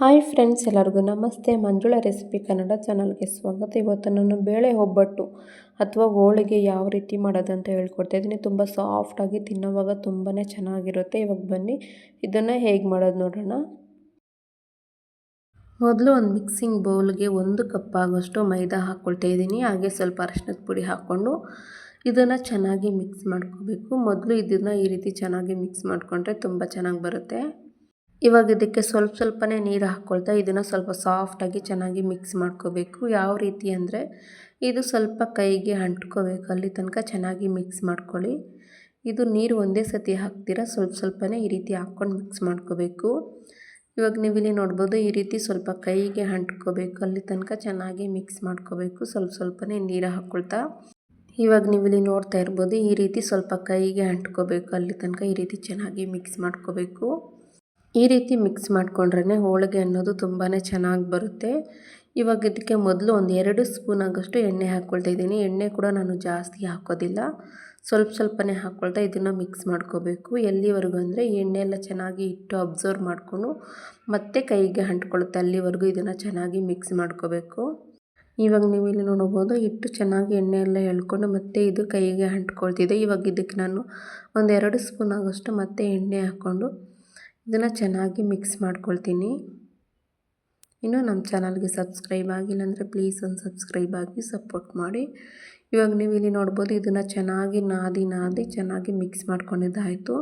Hi friends, ಎಲ್ಲರಿಗೂ ನಮಸ್ತೆ. ಮಂಜುಳ recipe Kannada ಚಾನಲ್ಗೆ ಸ್ವಾಗತ. ಇವತ್ತು ನಾನು ಬೇಳೆ ಒಬ್ಬಟ್ಟು ಅಥವಾ ಹೋಳಿಗೆ ಯಾವ ರೀತಿ ಮಾಡೋದು ಅಂತ ಹೇಳ್ಕೊಡ್ತಾ ಇದ್ದೀನಿ. ತುಂಬ ಸಾಫ್ಟಾಗಿ ತಿನ್ನೋವಾಗ ತುಂಬಾ ಚೆನ್ನಾಗಿರುತ್ತೆ. ಇವಾಗ ಬನ್ನಿ, ಇದನ್ನು ಹೇಗೆ ಮಾಡೋದು ನೋಡೋಣ. ಮೊದಲು ಒಂದು ಮಿಕ್ಸಿಂಗ್ ಬೌಲ್ಗೆ ಒಂದು ಕಪ್ ಆಗೋಷ್ಟು ಮೈದಾ ಹಾಕ್ಕೊಳ್ತಾ ಇದ್ದೀನಿ. ಹಾಗೆ ಸ್ವಲ್ಪ ಅರಶಿನದ ಪುಡಿ ಹಾಕ್ಕೊಂಡು ಇದನ್ನು ಚೆನ್ನಾಗಿ ಮಿಕ್ಸ್ ಮಾಡ್ಕೋಬೇಕು. ಮೊದಲು ಇದನ್ನು ಈ ರೀತಿ ಚೆನ್ನಾಗಿ ಮಿಕ್ಸ್ ಮಾಡಿಕೊಂಡ್ರೆ ತುಂಬ ಚೆನ್ನಾಗಿ ಬರುತ್ತೆ. ಇವಾಗ ಇದಕ್ಕೆ ಸ್ವಲ್ಪ ಸ್ವಲ್ಪನೇ ನೀರು ಹಾಕ್ಕೊಳ್ತಾ ಇದನ್ನು ಸ್ವಲ್ಪ ಸಾಫ್ಟಾಗಿ ಚೆನ್ನಾಗಿ ಮಿಕ್ಸ್ ಮಾಡ್ಕೋಬೇಕು. ಯಾವ ರೀತಿ ಅಂದರೆ ಇದು ಸ್ವಲ್ಪ ಕೈಗೆ ಅಂಟ್ಕೋಬೇಕು. ಅಲ್ಲಿ ತನಕ ಚೆನ್ನಾಗಿ ಮಿಕ್ಸ್ ಮಾಡ್ಕೊಳ್ಳಿ. ಇದು ನೀರು ಒಂದೇ ಸತಿ ಹಾಕ್ತೀರಾ ಸ್ವಲ್ಪ ಸ್ವಲ್ಪನೇ ಈ ರೀತಿ ಹಾಕ್ಕೊಂಡು ಮಿಕ್ಸ್ ಮಾಡ್ಕೋಬೇಕು. ಇವಾಗ ನೀವು ಇಲ್ಲಿ ನೋಡ್ಬೋದು ಈ ರೀತಿ ಸ್ವಲ್ಪ ಕೈಗೆ ಅಂಟ್ಕೋಬೇಕು. ಅಲ್ಲಿ ತನಕ ಚೆನ್ನಾಗಿ ಮಿಕ್ಸ್ ಮಾಡ್ಕೋಬೇಕು. ಸ್ವಲ್ಪ ಸ್ವಲ್ಪನೇ ನೀರು ಹಾಕ್ಕೊಳ್ತಾ. ಇವಾಗ ನೀವು ಇಲ್ಲಿ ನೋಡ್ತಾ ಇರ್ಬೋದು ಈ ರೀತಿ ಸ್ವಲ್ಪ ಕೈಗೆ ಅಂಟ್ಕೋಬೇಕು. ಅಲ್ಲಿ ತನಕ ಈ ರೀತಿ ಚೆನ್ನಾಗಿ ಮಿಕ್ಸ್ ಮಾಡ್ಕೋಬೇಕು. ಈ ರೀತಿ ಮಿಕ್ಸ್ ಮಾಡಿಕೊಂಡ್ರೆ ಹೋಳಿಗೆ ಅನ್ನೋದು ತುಂಬಾ ಚೆನ್ನಾಗಿ ಬರುತ್ತೆ. ಇವಾಗ ಇದಕ್ಕೆ ಮೊದಲು ಒಂದು ಎರಡು ಸ್ಪೂನ್ ಆಗೋಷ್ಟು ಎಣ್ಣೆ ಹಾಕ್ಕೊಳ್ತಾ ಇದ್ದೀನಿ. ಎಣ್ಣೆ ಕೂಡ ನಾನು ಜಾಸ್ತಿ ಹಾಕೋದಿಲ್ಲ. ಸ್ವಲ್ಪ ಸ್ವಲ್ಪನೇ ಹಾಕ್ಕೊಳ್ತಾ ಇದನ್ನು ಮಿಕ್ಸ್ ಮಾಡ್ಕೋಬೇಕು. ಎಲ್ಲಿವರೆಗೂ ಅಂದರೆ ಎಣ್ಣೆ ಎಲ್ಲ ಚೆನ್ನಾಗಿ ಇಟ್ಟು ಅಬ್ಸರ್ವ್ ಮಾಡಿಕೊಂಡು ಮತ್ತೆ ಕೈಗೆ ಅಂಟ್ಕೊಳುತ್ತೆ. ಅಲ್ಲಿವರೆಗೂ ಇದನ್ನು ಚೆನ್ನಾಗಿ ಮಿಕ್ಸ್ ಮಾಡ್ಕೋಬೇಕು. ಇವಾಗ ನೀವು ಇಲ್ಲಿ ನೋಡ್ಬೋದು ಹಿಟ್ಟು ಚೆನ್ನಾಗಿ ಎಣ್ಣೆ ಎಲ್ಲ ಎಳ್ಕೊಂಡು ಮತ್ತೆ ಇದು ಕೈಗೆ ಅಂಟ್ಕೊಳ್ತಿದೆ. ಇವಾಗ ಇದಕ್ಕೆ ನಾನು ಒಂದೆರಡು ಸ್ಪೂನ್ ಆಗೋಷ್ಟು ಮತ್ತೆ ಎಣ್ಣೆ ಹಾಕ್ಕೊಂಡು ಇದನ್ನು ಚೆನ್ನಾಗಿ ಮಿಕ್ಸ್ ಮಾಡ್ಕೊಳ್ತೀನಿ. ಇನ್ನು ನಮ್ಮ ಚಾನಲ್ಗೆ ಸಬ್ಸ್ಕ್ರೈಬ್ ಆಗಿಲ್ಲ ಅಂದರೆ ಪ್ಲೀಸ್ ಒಂದು ಸಬ್ಸ್ಕ್ರೈಬ್ ಆಗಿ ಸಪೋರ್ಟ್ ಮಾಡಿ. ಇವಾಗ ನೀವು ಇಲ್ಲಿ ನೋಡ್ಬೋದು ಇದನ್ನು ಚೆನ್ನಾಗಿ ನಾದಿ ನಾದಿ ಚೆನ್ನಾಗಿ ಮಿಕ್ಸ್ ಮಾಡ್ಕೊಂಡಿದ್ದಾಯಿತು.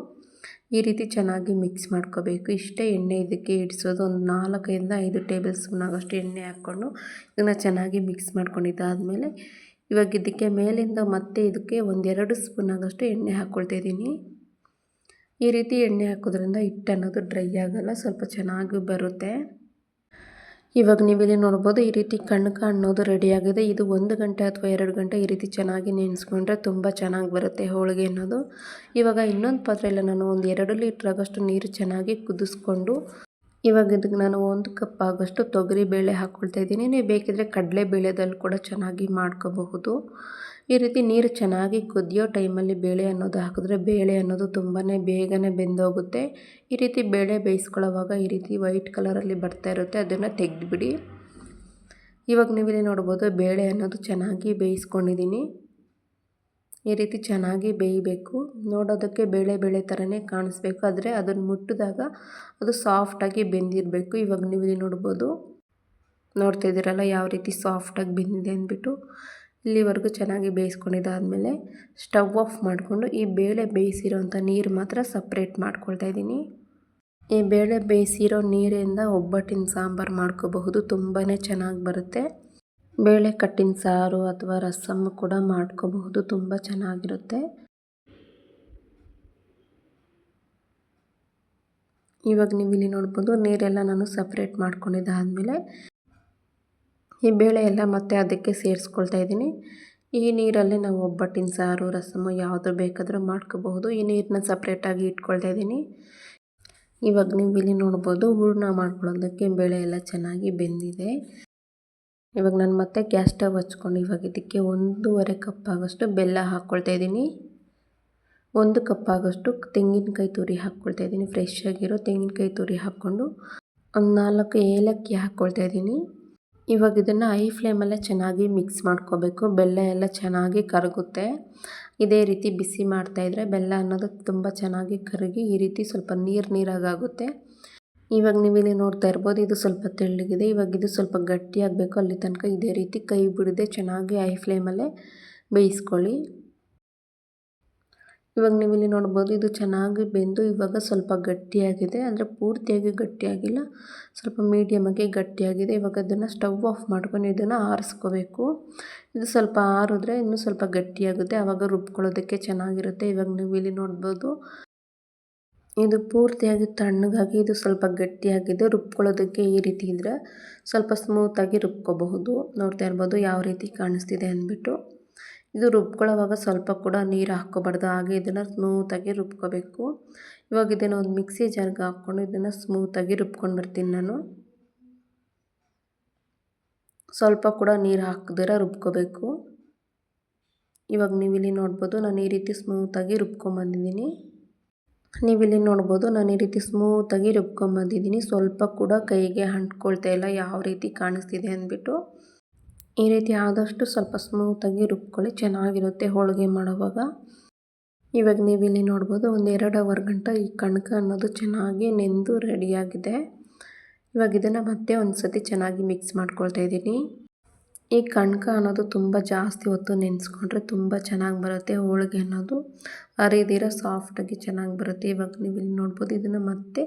ಈ ರೀತಿ ಚೆನ್ನಾಗಿ ಮಿಕ್ಸ್ ಮಾಡ್ಕೋಬೇಕು. ಇಷ್ಟೇ ಎಣ್ಣೆ ಇದಕ್ಕೆ ಇಡಿಸೋದು ಒಂದು ನಾಲ್ಕರಿಂದ ಐದು ಟೇಬಲ್ ಸ್ಪೂನ್ ಆಗೋಷ್ಟು ಎಣ್ಣೆ ಹಾಕ್ಕೊಂಡು ಇದನ್ನು ಚೆನ್ನಾಗಿ ಮಿಕ್ಸ್ ಮಾಡ್ಕೊಂಡಿದ್ದಾದಮೇಲೆ ಇವಾಗ ಇದಕ್ಕೆ ಮೇಲಿಂದ ಮತ್ತೆ ಇದಕ್ಕೆ ಒಂದೆರಡು ಸ್ಪೂನ್ ಆಗೋಷ್ಟು ಎಣ್ಣೆ ಹಾಕ್ಕೊಳ್ತಾ ಇದ್ದೀನಿ. ಈ ರೀತಿ ಎಣ್ಣೆ ಹಾಕೋದ್ರಿಂದ ಹಿಟ್ಟು ಅನ್ನೋದು ಡ್ರೈ ಆಗೋಲ್ಲ, ಸ್ವಲ್ಪ ಚೆನ್ನಾಗಿ ಬರುತ್ತೆ. ಇವಾಗ ನೀವಿಲ್ಲಿ ನೋಡ್ಬೋದು ಈ ರೀತಿ ಕಣ್ಕ ಅನ್ನೋದು ರೆಡಿಯಾಗಿದೆ ಇದು ಒಂದು ಗಂಟೆ ಅಥವಾ ಎರಡು ಗಂಟೆ ಈ ರೀತಿ ಚೆನ್ನಾಗಿ ನೆನೆಸ್ಕೊಂಡ್ರೆ ತುಂಬ ಚೆನ್ನಾಗಿ ಬರುತ್ತೆ ಹೋಳಿಗೆ ಅನ್ನೋದು. ಇವಾಗ ಇನ್ನೊಂದು ಪಾತ್ರೆಯಲ್ಲಿ ನಾನು ಒಂದು ಎರಡು ಲೀಟ್ರ್ ಆಗೋಷ್ಟು ನೀರು ಚೆನ್ನಾಗಿ ಕುದಿಸ್ಕೊಂಡು, ಇವಾಗ ಇದಕ್ಕೆ ನಾನು ಒಂದು ಕಪ್ ಆಗೋಷ್ಟು ತೊಗರಿ ಬೇಳೆ ಹಾಕ್ಕೊಳ್ತಾ ಇದ್ದೀನಿ. ನೀವು ಬೇಕಿದ್ರೆ ಕಡಲೆ ಬೇಳೆದಲ್ಲಿ ಕೂಡ ಚೆನ್ನಾಗಿ ಮಾಡ್ಕೋಬಹುದು. ಈ ರೀತಿ ನೀರು ಚೆನ್ನಾಗಿ ಕುದಿಯೋ ಟೈಮಲ್ಲಿ ಬೇಳೆ ಅನ್ನೋದು ಹಾಕಿದ್ರೆ ಬೇಳೆ ಅನ್ನೋದು ತುಂಬಾ ಬೇಗನೆ ಬೆಂದೋಗುತ್ತೆ. ಈ ರೀತಿ ಬೇಳೆ ಬೇಯಿಸ್ಕೊಳ್ಳೋವಾಗ ಈ ರೀತಿ ವೈಟ್ ಕಲರಲ್ಲಿ ಬರ್ತಾ ಇರುತ್ತೆ, ಅದನ್ನು ತೆಗೆದುಬಿಡಿ. ಇವಾಗ ನೀವಿಲ್ಲಿ ನೋಡ್ಬೋದು ಬೇಳೆ ಅನ್ನೋದು ಚೆನ್ನಾಗಿ ಬೇಯಿಸ್ಕೊಂಡಿದ್ದೀನಿ. ಈ ರೀತಿ ಚೆನ್ನಾಗಿ ಬೇಯಬೇಕು. ನೋಡೋದಕ್ಕೆ ಬೇಳೆ ಬೇಳೆ ಥರನೇ ಕಾಣಿಸ್ಬೇಕು, ಆದರೆ ಅದನ್ನು ಮುಟ್ಟಿದಾಗ ಅದು ಸಾಫ್ಟಾಗಿ ಬೆಂದಿರಬೇಕು. ಇವಾಗ ನೀವು ಇಲ್ಲಿ ನೋಡ್ಬೋದು, ನೋಡ್ತಾ ಇದ್ದೀರಲ್ಲ ಯಾವ ರೀತಿ ಸಾಫ್ಟಾಗಿ ಬೆಂದಿದೆ ಅಂದ್ಬಿಟ್ಟು. ಇಲ್ಲಿವರೆಗೂ ಚೆನ್ನಾಗಿ ಬೇಯಿಸ್ಕೊಂಡಿದ್ದಾದಮೇಲೆ ಸ್ಟವ್ ಆಫ್ ಮಾಡಿಕೊಂಡು ಈ ಬೇಳೆ ಬೇಯಿಸಿರೋಂಥ ನೀರು ಮಾತ್ರ ಸಪ್ರೇಟ್ ಮಾಡ್ಕೊಳ್ತಾ ಇದ್ದೀನಿ. ಈ ಬೇಳೆ ಬೇಯಿಸಿರೋ ನೀರಿಂದ ಒಬ್ಬಟ್ಟಿನ ಸಾಂಬಾರು ಮಾಡ್ಕೋಬಹುದು ತುಂಬಾ ಚೆನ್ನಾಗಿ ಬರುತ್ತೆ. ಬೇಳೆ ಕಟ್ಟಿನ ಸಾರು ಅಥವಾ ರಸಮ್ ಕೂಡ ಮಾಡ್ಕೋಬಹುದು, ತುಂಬ ಚೆನ್ನಾಗಿರುತ್ತೆ. ಇವಾಗ ನೀವು ಇಲ್ಲಿ ನೋಡ್ಬೋದು, ನೀರೆಲ್ಲ ನಾನು ಸಪ್ರೇಟ್ ಮಾಡ್ಕೊಂಡಿದ್ದಾದಮೇಲೆ ಈ ಬೇಳೆ ಎಲ್ಲ ಮತ್ತೆ ಅದಕ್ಕೆ ಸೇರಿಸ್ಕೊಳ್ತಾ ಇದ್ದೀನಿ. ಈ ನೀರಲ್ಲಿ ನಾವು ಒಬ್ಬಟ್ಟಿನ ಸಾರು, ರಸಮು ಯಾವುದು ಬೇಕಾದರೂ ಮಾಡ್ಕೋಬಹುದು. ಈ ನೀರನ್ನ ಸಪ್ರೇಟಾಗಿ ಇಟ್ಕೊಳ್ತಾ ಇದ್ದೀನಿ. ಇವಾಗ ನೀವು ಇಲ್ಲಿ ನೋಡ್ಬೋದು ಹೂರ್ಣ ಮಾಡ್ಕೊಳ್ಳೋದಕ್ಕೆ ಬೇಳೆ ಎಲ್ಲ ಚೆನ್ನಾಗಿ ಬೆಂದಿದೆ. ಇವಾಗ ನಾನು ಮತ್ತೆ ಗ್ಯಾಸ್ ಸ್ಟವ್ ಹಚ್ಕೊಂಡು ಇವಾಗ ಇದಕ್ಕೆ ಒಂದೂವರೆ ಕಪ್ ಆಗೋಷ್ಟು ಬೆಲ್ಲ ಹಾಕ್ಕೊಳ್ತಾ ಇದ್ದೀನಿ. ಒಂದು ಕಪ್ ಆಗೋಷ್ಟು ತೆಂಗಿನಕಾಯಿ ತುರಿ ಹಾಕ್ಕೊಳ್ತಾ ಇದ್ದೀನಿ. ಫ್ರೆಶ್ ಆಗಿರೋ ತೆಂಗಿನಕಾಯಿ ತುರಿ ಹಾಕ್ಕೊಂಡು ಒಂದು ನಾಲ್ಕು ಏಲಕ್ಕಿ ಹಾಕ್ಕೊಳ್ತಾ ಇದ್ದೀನಿ. ಇವಾಗ ಇದನ್ನು ಐ ಫ್ಲೇಮಲ್ಲೇ ಚೆನ್ನಾಗಿ ಮಿಕ್ಸ್ ಮಾಡ್ಕೋಬೇಕು. ಬೆಲ್ಲ ಎಲ್ಲ ಚೆನ್ನಾಗಿ ಕರಗುತ್ತೆ. ಇದೇ ರೀತಿ ಬಿಸಿ ಮಾಡ್ತಾಯಿದ್ರೆ ಬೆಲ್ಲ ಅನ್ನೋದು ತುಂಬ ಚೆನ್ನಾಗಿ ಕರಗಿ ಈ ರೀತಿ ಸ್ವಲ್ಪ ನೀರು ನೀರಾಗುತ್ತೆ ಇವಾಗ ನೀವು ಇಲ್ಲಿ ನೋಡ್ತಾ ಇರ್ಬೋದು ಇದು ಸ್ವಲ್ಪ ತೆಳ್ಳಗಿದೆ. ಇವಾಗ ಇದು ಸ್ವಲ್ಪ ಗಟ್ಟಿಯಾಗಬೇಕು ಅಲ್ಲಿ ತನಕ ಇದೇ ರೀತಿ ಕೈ ಬಿಡದೆ ಚೆನ್ನಾಗಿ ಐ ಫ್ಲೇಮಲ್ಲೇ ಬೇಯಿಸ್ಕೊಳ್ಳಿ. ಇವಾಗ ನೀವು ಇಲ್ಲಿ ನೋಡ್ಬೋದು ಇದು ಚೆನ್ನಾಗಿ ಬೆಂದು ಇವಾಗ ಸ್ವಲ್ಪ ಗಟ್ಟಿಯಾಗಿದೆ, ಅಂದರೆ ಪೂರ್ತಿಯಾಗಿ ಗಟ್ಟಿಯಾಗಿಲ್ಲ, ಸ್ವಲ್ಪ ಮೀಡಿಯಮಾಗಿ ಗಟ್ಟಿಯಾಗಿದೆ. ಇವಾಗ ಅದನ್ನು ಸ್ಟವ್ ಆಫ್ ಮಾಡ್ಕೊಂಡು ಇದನ್ನು ಆರಿಸ್ಕೋಬೇಕು. ಇದು ಸ್ವಲ್ಪ ಆರಿದ್ರೆ ಇನ್ನೂ ಸ್ವಲ್ಪ ಗಟ್ಟಿಯಾಗುತ್ತೆ ಆವಾಗ ರುಬ್ಕೊಳ್ಳೋದಕ್ಕೆ ಚೆನ್ನಾಗಿರುತ್ತೆ. ಇವಾಗ ನೀವು ಇಲ್ಲಿ ನೋಡ್ಬೋದು, ಇದು ಪೂರ್ತಿಯಾಗಿ ತಣ್ಣಗಾಗಿ ಇದು ಸ್ವಲ್ಪ ಗಟ್ಟಿಯಾಗಿದೆ. ರುಬ್ಕೊಳ್ಳೋದಕ್ಕೆ ಈ ರೀತಿ ಇದ್ದರೆ ಸ್ವಲ್ಪ ಸ್ಮೂತಾಗಿ ರುಬ್ಕೋಬಹುದು. ನೋಡ್ತಾ ಇರ್ಬೋದು ಯಾವ ರೀತಿ ಕಾಣಿಸ್ತಿದೆ ಅಂದ್ಬಿಟ್ಟು. ಇದು ರುಬ್ಕೊಳ್ಳೋವಾಗ ಸ್ವಲ್ಪ ಕೂಡ ನೀರು ಹಾಕ್ಕೋಬಾರ್ದು. ಹಾಗೆ ಇದನ್ನು ಸ್ಮೂತಾಗಿ ರುಬ್ಕೋಬೇಕು. ಇವಾಗ ಇದನ್ನು ಒಂದು ಮಿಕ್ಸಿ ಜಾರ್ಗೆ ಹಾಕ್ಕೊಂಡು ಇದನ್ನು ಸ್ಮೂತಾಗಿ ರುಬ್ಕೊಂಡು ಬರ್ತೀನಿ ನಾನು. ಸ್ವಲ್ಪ ಕೂಡ ನೀರು ಹಾಕಿದ್ರೆ ರುಬ್ಕೋಬೇಕು. ಇವಾಗ ನೀವಿಲ್ಲಿ ನೋಡ್ಬೋದು ನಾನು ಈ ರೀತಿ ಸ್ಮೂತಾಗಿ ರುಬ್ಕೊಂಬಂದಿದ್ದೀನಿ. ನೀವಿಲ್ಲಿ ನೋಡ್ಬೋದು ನಾನು ಈ ರೀತಿ ಸ್ಮೂತಾಗಿ ರುಬ್ಕೊಂಬಂದಿದ್ದೀನಿ. ಸ್ವಲ್ಪ ಕೂಡ ಕೈಗೆ ಅಂಟ್ಕೊಳ್ತಾ ಇಲ್ಲ. ಯಾವ ರೀತಿ ಕಾಣಿಸ್ತಿದೆ ಅಂದ್ಬಿಟ್ಟು. ಈ ರೀತಿ ಆದಷ್ಟು ಸ್ವಲ್ಪ ಸ್ಮೂತಾಗಿ ರುಬ್ಕೊಳ್ಳಿ, ಚೆನ್ನಾಗಿರುತ್ತೆ ಹೋಳಿಗೆ ಮಾಡುವಾಗ. ಇವಾಗ ನೀವಿಲ್ಲಿ ನೋಡ್ಬೋದು ಒಂದು ಎರಡು ಅವರ್ ಗಂಟ ಈ ಕಣಕ ಅನ್ನೋದು ಚೆನ್ನಾಗಿ ನೆಂದು ರೆಡಿಯಾಗಿದೆ ಇವಾಗ ಇದನ್ನು ಮತ್ತೆ ಒಂದು ಸತಿ ಚೆನ್ನಾಗಿ ಮಿಕ್ಸ್ ಮಾಡ್ಕೊಳ್ತಾ ಇದ್ದೀನಿ. ಈ ಕಣಕ ಅನ್ನೋದು ತುಂಬ ಜಾಸ್ತಿ ಹೊತ್ತು ನೆನೆಸ್ಕೊಂಡ್ರೆ ತುಂಬ ಚೆನ್ನಾಗಿ ಬರುತ್ತೆ ಹೋಳಿಗೆ ಅನ್ನೋದು. ಅರಿದಿರ ಸಾಫ್ಟಾಗಿ ಚೆನ್ನಾಗಿ ಬರುತ್ತೆ. ಇವಾಗ ನೀವು ಇಲ್ಲಿ ನೋಡ್ಬೋದು ಇದನ್ನು ಮತ್ತೆ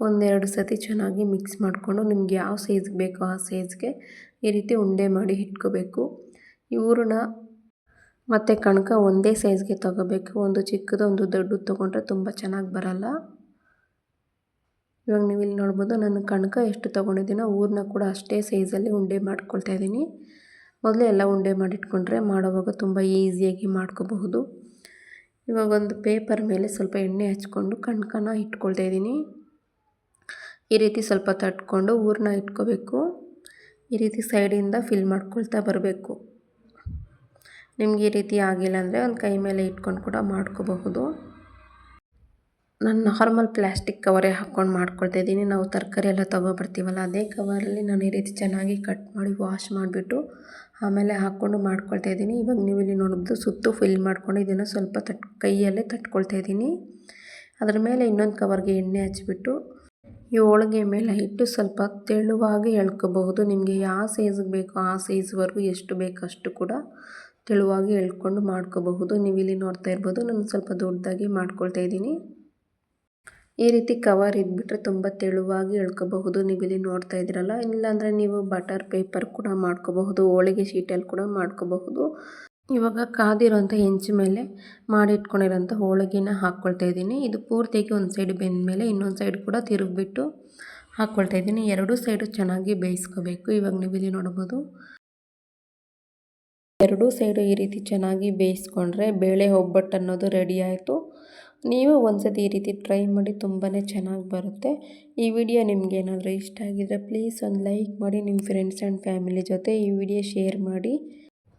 ಒಂದೆರಡು ಸತಿ ಚೆನ್ನಾಗಿ ಮಿಕ್ಸ್ ಮಾಡಿಕೊಂಡು ನಿಮ್ಗೆ ಯಾವ ಸೈಜ್ಗೆ ಬೇಕೋ ಆ ಸೈಜ್ಗೆ ಈ ರೀತಿ ಉಂಡೆ ಮಾಡಿ ಇಟ್ಕೋಬೇಕು. ಇವ್ರನ್ನ ಮತ್ತು ಕಣಕ ಒಂದೇ ಸೈಜ್ಗೆ ತಗೋಬೇಕು. ಒಂದು ಚಿಕ್ಕದು, ಒಂದು ದೊಡ್ಡದು ತೊಗೊಂಡ್ರೆ ತುಂಬ ಚೆನ್ನಾಗಿ ಬರಲ್ಲ. ಇವಾಗ ನೀವು ಇಲ್ಲಿ ನೋಡ್ಬೋದು ನಾನು ಕಣಕ ಎಷ್ಟು ತೊಗೊಂಡಿದ್ದೀನೋ ಊರನ್ನ ಕೂಡ ಅಷ್ಟೇ ಸೈಜಲ್ಲಿ ಉಂಡೆ ಮಾಡ್ಕೊಳ್ತಾ ಇದ್ದೀನಿ. ಮೊದಲೇ ಎಲ್ಲ ಉಂಡೆ ಮಾಡಿಟ್ಕೊಂಡ್ರೆ ಮಾಡೋವಾಗ ತುಂಬ ಈಸಿಯಾಗಿ ಮಾಡ್ಕೋಬಹುದು. ಇವಾಗ ಒಂದು ಪೇಪರ್ ಮೇಲೆ ಸ್ವಲ್ಪ ಎಣ್ಣೆ ಹಚ್ಕೊಂಡು ಕಣಕನ ಇಟ್ಕೊಳ್ತಾ ಇದ್ದೀನಿ. ಈ ರೀತಿ ಸ್ವಲ್ಪ ತಟ್ಕೊಂಡು ಊರನ್ನ ಇಟ್ಕೋಬೇಕು. ಈ ರೀತಿ ಸೈಡಿಂದ ಫಿಲ್ ಮಾಡ್ಕೊಳ್ತಾ ಬರಬೇಕು. ನಿಮ್ಗೆ ಈ ರೀತಿ ಆಗಿಲ್ಲ ಅಂದರೆ ಒಂದು ಕೈ ಮೇಲೆ ಇಟ್ಕೊಂಡು ಕೂಡ ಮಾಡ್ಕೋಬಹುದು. ನಾನು ನಾರ್ಮಲ್ ಪ್ಲ್ಯಾಸ್ಟಿಕ್ ಕವರೇ ಹಾಕ್ಕೊಂಡು ಮಾಡ್ಕೊಳ್ತಾ ಇದ್ದೀನಿ. ನಾವು ತರಕಾರಿ ಎಲ್ಲ ತೊಗೊಬರ್ತೀವಲ್ಲ, ಅದೇ ಕವರಲ್ಲಿ ನಾನು ಈ ರೀತಿ ಚೆನ್ನಾಗಿ ಕಟ್ ಮಾಡಿ ವಾಶ್ ಮಾಡಿಬಿಟ್ಟು ಆಮೇಲೆ ಹಾಕ್ಕೊಂಡು ಮಾಡ್ಕೊಳ್ತಾ ಇದ್ದೀನಿ. ಇವಾಗ ನೀವು ಇಲ್ಲಿ ನೋಡ್ಬೋದು ಸುತ್ತು ಫಿಲ್ ಮಾಡ್ಕೊಂಡು ಇದನ್ನು ಸ್ವಲ್ಪ ತಟ್, ಕೈಯಲ್ಲೇ ತಟ್ಕೊಳ್ತಾ ಇದ್ದೀನಿ. ಅದರ ಮೇಲೆ ಇನ್ನೊಂದು ಕವರ್ಗೆ ಎಣ್ಣೆ ಹಚ್ಬಿಟ್ಟು ಈ ಹೋಳಿಗೆ ಮೇಲೆ ಹಿಟ್ಟು ಸ್ವಲ್ಪ ತೆಳುವಾಗಿ ಎಳ್ಕೋಬಹುದು. ನಿಮಗೆ ಯಾವ ಸೈಜ್ಗೆ ಬೇಕೋ ಆ ಸೈಜ್ವರೆಗೂ ಎಷ್ಟು ಬೇಕೋ ಅಷ್ಟು ಕೂಡ ತೆಳುವಾಗಿ ಎಳ್ಕೊಂಡು ಮಾಡ್ಕೋಬಹುದು. ನೀವು ಇಲ್ಲಿ ನೋಡ್ತಾ ಇರ್ಬೋದು, ನಾನು ಸ್ವಲ್ಪ ದೊಡ್ಡದಾಗಿ ಮಾಡ್ಕೊಳ್ತಾ ಇದ್ದೀನಿ. ಈ ರೀತಿ ಕವರ್ ಇದ್ಬಿಟ್ರೆ ತುಂಬ ತೆಳುವಾಗಿ ಎಳ್ಕೋಬಹುದು. ನೀವು ಇಲ್ಲಿ ನೋಡ್ತಾ ಇದ್ದೀರಲ್ಲ, ಇಲ್ಲಾಂದರೆ ನೀವು ಬಟರ್ ಪೇಪರ್ ಕೂಡ ಮಾಡ್ಕೋಬಹುದು, ಹೋಳಿಗೆ ಶೀಟಲ್ಲಿ ಕೂಡ ಮಾಡ್ಕೋಬಹುದು. ಇವಾಗ ಕಾದಿರೋಂಥ ಹೆಂಚು ಮೇಲೆ ಮಾಡಿಟ್ಕೊಂಡಿರೋಂಥ ಹೋಳಿಗೆನ ಹಾಕ್ಕೊಳ್ತಾ ಇದ್ದೀನಿ. ಇದು ಪೂರ್ತಿಯಾಗಿ ಒಂದು ಸೈಡ್ ಬೆಂದ ಮೇಲೆ ಇನ್ನೊಂದು ಸೈಡ್ ಕೂಡ ತಿರುಗಿಬಿಟ್ಟು ಹಾಕ್ಕೊಳ್ತಾ ಇದ್ದೀನಿ. ಎರಡೂ ಸೈಡು ಚೆನ್ನಾಗಿ ಬೇಯಿಸ್ಕೋಬೇಕು. ಇವಾಗ ನೀವು ಇಲ್ಲಿ ನೋಡ್ಬೋದು. ಎರಡೂ ಸೈಡು ಈ ರೀತಿ ಚೆನ್ನಾಗಿ ಬೇಯಿಸ್ಕೊಂಡ್ರೆ ಬೇಳೆ ಒಬ್ಬಟ್ಟು ಅನ್ನೋದು ರೆಡಿ ಆಯಿತು. ನೀವು ಒಂದ್ಸತಿ ಈ ರೀತಿ ಟ್ರೈ ಮಾಡಿ ತುಂಬಾ ಚೆನ್ನಾಗಿ ಬರುತ್ತೆ. ಈ ವಿಡಿಯೋ ನಿಮ್ಗೆ ಏನಾದರೂ ಇಷ್ಟ ಆಗಿದ್ರೆ ಪ್ಲೀಸ್ ಒಂದು ಲೈಕ್ ಮಾಡಿ, ನಿಮ್ಮ ಫ್ರೆಂಡ್ಸ್ ಆ್ಯಂಡ್ ಫ್ಯಾಮಿಲಿ ಜೊತೆ ಈ ವಿಡಿಯೋ ಶೇರ್ ಮಾಡಿ.